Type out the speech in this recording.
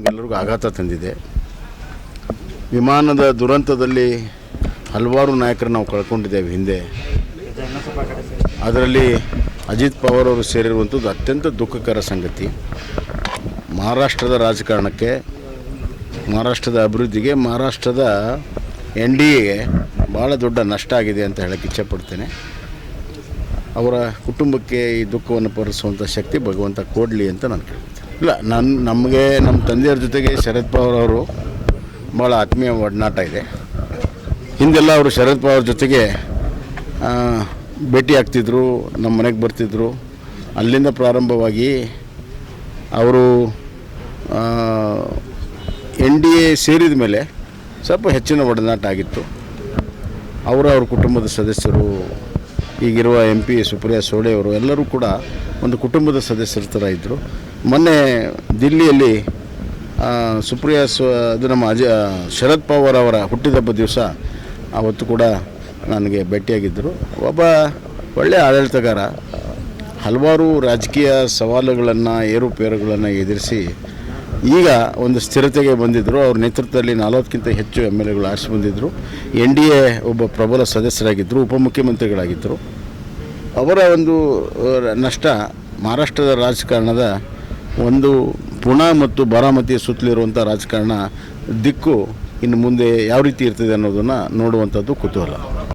ನಮಗೆಲ್ಲರಿಗೂ ಆಘಾತ ತಂದಿದೆ. ವಿಮಾನದ ದುರಂತದಲ್ಲಿ ಹಲವಾರು ನಾಯಕರು ನಾವು ಕಳ್ಕೊಂಡಿದ್ದೇವೆ ಹಿಂದೆ. ಅದರಲ್ಲಿ ಅಜಿತ್ ಪವಾರ್ ಅವರು ಸೇರಿರುವಂಥದ್ದು ಅತ್ಯಂತ ದುಃಖಕರ ಸಂಗತಿ. ಮಹಾರಾಷ್ಟ್ರದ ರಾಜಕಾರಣಕ್ಕೆ, ಮಹಾರಾಷ್ಟ್ರದ ಅಭಿವೃದ್ಧಿಗೆ, ಮಹಾರಾಷ್ಟ್ರದ ಎನ್ ಡಿ ಎಗೆ ಭಾಳ ದೊಡ್ಡ ನಷ್ಟ ಆಗಿದೆ ಅಂತ ಹೇಳಕ್ಕೆ ಇಚ್ಛೆಪಡ್ತೇನೆ. ಅವರ ಕುಟುಂಬಕ್ಕೆ ಈ ದುಃಖವನ್ನು ಪರಿಸುವಂಥ ಶಕ್ತಿ ಭಗವಂತ ಕೊಡಲಿ ಅಂತ ನಾನು ಕೇಳ್ತೀನಿ. ಇಲ್ಲ ನನ್ನ ನಮಗೆ ನಮ್ಮ ತಂದೆಯವ್ರ ಜೊತೆಗೆ ಶರದ್ ಪವಾರ್ ಅವರು ಭಾಳ ಆತ್ಮೀಯ ಒಡನಾಟ ಇದೆ. ಹಿಂದೆಲ್ಲ ಅವರು ಶರದ್ ಪವಾರ್ ಜೊತೆಗೆ ಭೇಟಿ ಆಗ್ತಿದ್ರು ನಮ್ಮ ಮನೆಗೆ ಬರ್ತಿದ್ರು. ಅಲ್ಲಿಂದ ಪ್ರಾರಂಭವಾಗಿ ಅವರು ಎನ್ ಡಿ ಎ ಸೇರಿದ ಮೇಲೆ ಸ್ವಲ್ಪ ಹೆಚ್ಚಿನ ಒಡನಾಟ ಆಗಿತ್ತು. ಅವರು ಅವ್ರ ಕುಟುಂಬದ ಸದಸ್ಯರು ಈಗಿರುವ ಎಂ ಪಿ ಸುಪ್ರಿಯಾ ಸೋಳೆ ಅವರು ಎಲ್ಲರೂ ಕೂಡ ಒಂದು ಕುಟುಂಬದ ಸದಸ್ಯರ ಥರ ಇದ್ದರು ಮೊನ್ನೆ ದಿಲ್ಲಿಯಲ್ಲಿ ಸುಪ್ರಿಯಾ ಸ್ವ ಅದು ನಮ್ಮ ಅಜ, ಶರದ್ ಪವಾರ್ ಅವರ ಹುಟ್ಟಿದಬ್ಬ ದಿವಸ ಆವತ್ತು ಕೂಡ ನನಗೆ ಭೇಟಿಯಾಗಿದ್ದರು. ಒಬ್ಬ ಒಳ್ಳೆಯ ಆಡಳಿತಗಾರ, ಹಲವಾರು ರಾಜಕೀಯ ಸವಾಲುಗಳನ್ನು, ಏರುಪೇರುಗಳನ್ನು ಎದುರಿಸಿ ಈಗ ಒಂದು ಸ್ಥಿರತೆಗೆ ಬಂದಿದ್ದರು ಅವ್ರ ನೇತೃತ್ವದಲ್ಲಿ ನಲವತ್ತಕ್ಕಿಂತ ಹೆಚ್ಚು ಎಂ ಎಲ್ ಎಗಳು ಆರಿಸಿ ಬಂದಿದ್ದರು ಎನ್ ಡಿ ಎ ಒಬ್ಬ ಪ್ರಬಲ ಸದಸ್ಯರಾಗಿದ್ದರು ಉಪಮುಖ್ಯಮಂತ್ರಿಗಳಾಗಿದ್ದರು ಅವರ ಒಂದು ನಷ್ಟ ಮಹಾರಾಷ್ಟ್ರದ ರಾಜಕಾರಣದ ಒಂದು ಪುಣಾ ಮತ್ತು ಬಾರಾಮತಿಯ ಸುತ್ತಲಿರುವಂಥ ರಾಜಕಾರಣ ದಿಕ್ಕು ಇನ್ನು ಮುಂದೆ ಯಾವ ರೀತಿ ಇರ್ತದೆ ಅನ್ನೋದನ್ನು ನೋಡುವಂಥದ್ದು ಕುತೂಹಲ.